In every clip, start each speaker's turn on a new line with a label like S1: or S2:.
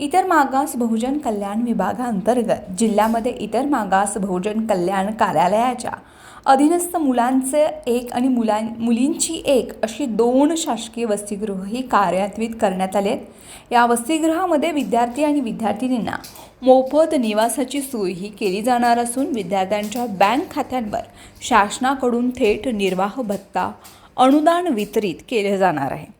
S1: इतर मागास बहुजन कल्याण विभागाअंतर्गत जिल्ह्यामध्ये इतर मागास बहुजन कल्याण कार्यालयाच्या अधीनस्थ मुलांचे एक आणि मुलां मुलींची एक अशी दोन शासकीय वसतिगृहही कार्यान्वित करण्यात आले आहेत. या वसतिगृहामध्ये विद्यार्थी आणि विद्यार्थिनींना मोफत निवासाची सोयही केली जाणार असून विद्यार्थ्यांच्या बँक खात्यांवर शासनाकडून थेट निर्वाह भत्ता अनुदान वितरित केले जाणार आहे.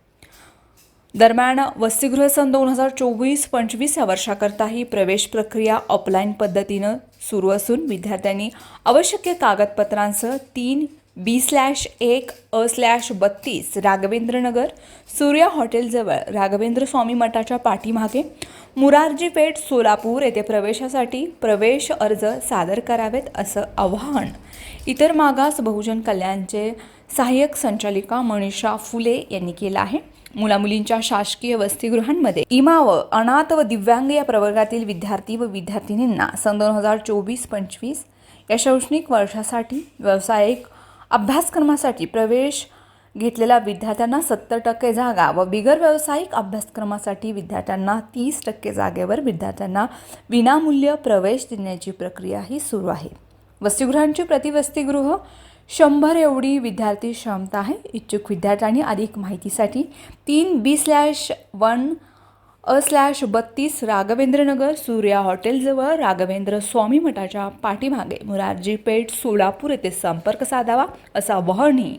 S1: दरम्यान वसतिगृह सन दोन हजार चोवीस पंचवीस या वर्षाकरताही प्रवेश प्रक्रिया ऑफलाईन पद्धतीनं सुरू असून विद्यार्थ्यांनी आवश्यक कागदपत्रांसह तीन बी स्लॅश एक अ स्लॅश बत्तीस राघवेंद्रनगर सूर्या हॉटेलजवळ राघवेंद्र स्वामी मठाच्या पाठीमागे मुरारजी पेठ सोलापूर येथे प्रवेशासाठी प्रवेश अर्ज सादर करावेत असं आवाहन. इतर मागास बहुजन कल्याणचे सहाय्यक संचालिका मनीषा फुले यांनी केलं आहे. मुलामुलींच्या शासकीय वसतिगृहांमध्ये इमाव अनाथ व दिव्यांग या प्रवर्गातील विद्यार्थी व विद्यार्थिनींना सन दोन हजार चोवीस पंचवीस या शैक्षणिक वर्षासाठी व्यावसायिक अभ्यासक्रमासाठी प्रवेश घेतलेल्या विद्यार्थ्यांना सत्तर टक्के जागा व बिगर व्यावसायिक अभ्यासक्रमासाठी विद्यार्थ्यांना तीस टक्के जागेवर विद्यार्थ्यांना विनामूल्य प्रवेश देण्याची प्रक्रिया ही सुरू आहे. वसतिगृहांची प्रतिवसतिगृह शंभर एवढी विद्यार्थी क्षमता आहे इच्छुक विद्यार्थ्यांनी अधिक माहितीसाठी तीन बी स्लॅश वन अ स्लॅश बत्तीस राघवेंद्रनगर सूर्या हॉटेलजवळ राघवेंद्र स्वामी मठाच्या पाठीमागे. मुरारजी पेठ सोलापूर येथे संपर्क साधावा असं आवाहनही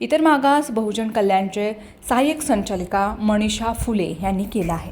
S1: इतर मागास बहुजन कल्याणचे सहाय्यक संचालिका मनीषा फुले यांनी केलं आहे.